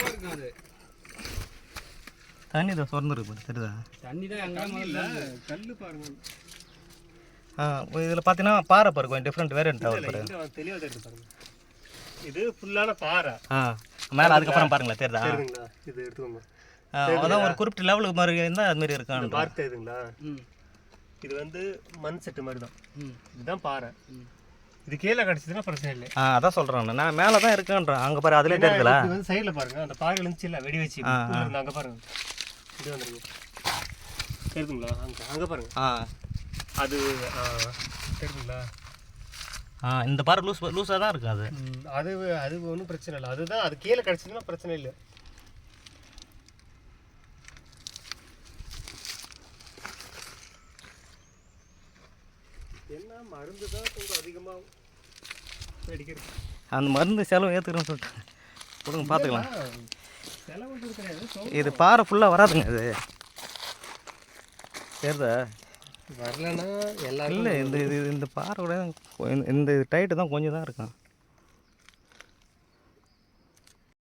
பாருங்க அது தண்ணி தான் திறந்துருக்கு தெரியுதா தண்ணி தான் கல்லு பாருங்க ஆ இதில் பார்த்தீங்கன்னா பாறை பாரு கொஞ்சம் டிஃப்ரெண்ட் வேரியன்ட் தெரியுது பாருங்க இது ஃபுல்லான பாறை ஆ மேலே அதுக்கப்புறம் பாருங்களா தெரியுதா இது எடுத்துக்கோங்க அதான் ஒரு குறிப்பிட்ட லெவலுக்கு மாதிரி இருந்தால் அது மாதிரி இந்த இருக்கான் பார்க் தெரியுதுங்களா ம் இது வந்து மண் செட்டு மாதிரி தான் ம். இதுதான் பாறை. ம். இது கீழே கிடச்சதுன்னா பிரச்சனை இல்லை. ஆ அதான் சொல்கிறேன் நான். மேலே தான் இருக்கேன்றேன். அங்கே பாரு அதிலே தெரியுதுல. இது வந்து சைடில் பாருங்க. அந்த பாறைகள் இருந்துச்சு இல்லை வெடி வச்சு அங்கே பாருங்க. இது வந்துருங்க தெரியுதுங்களா? அங்கே அங்கே பாருங்க. ஆ. அது ஆ, தெரியுதுங்களா? ஆ இந்த பாறை லூஸ் லூஸாக தான் இருக்குது அது அது அது ஒன்றும் பிரச்சனை இல்லை. அதுதான் அது கீழே கிடச்சதுன்னா பிரச்சனை இல்லை. என்ன மருந்து தான் கொஞ்சம் அதிகமாக அடிக்கிறது அந்த மருந்து செலவு ஏற்றுக்கிறேன்னு சொல்லிட்டு. கொடுங்க பார்த்துக்கலாம். இது பாறை ஃபுல்லாக வராதுங்க இது. தெரியுதா? வரலன்னா எல்லாரும் இல்லை இந்த இது இந்த பாறை கூட இந்த டைட்டு தான் கொஞ்சம் தான் இருக்கும்.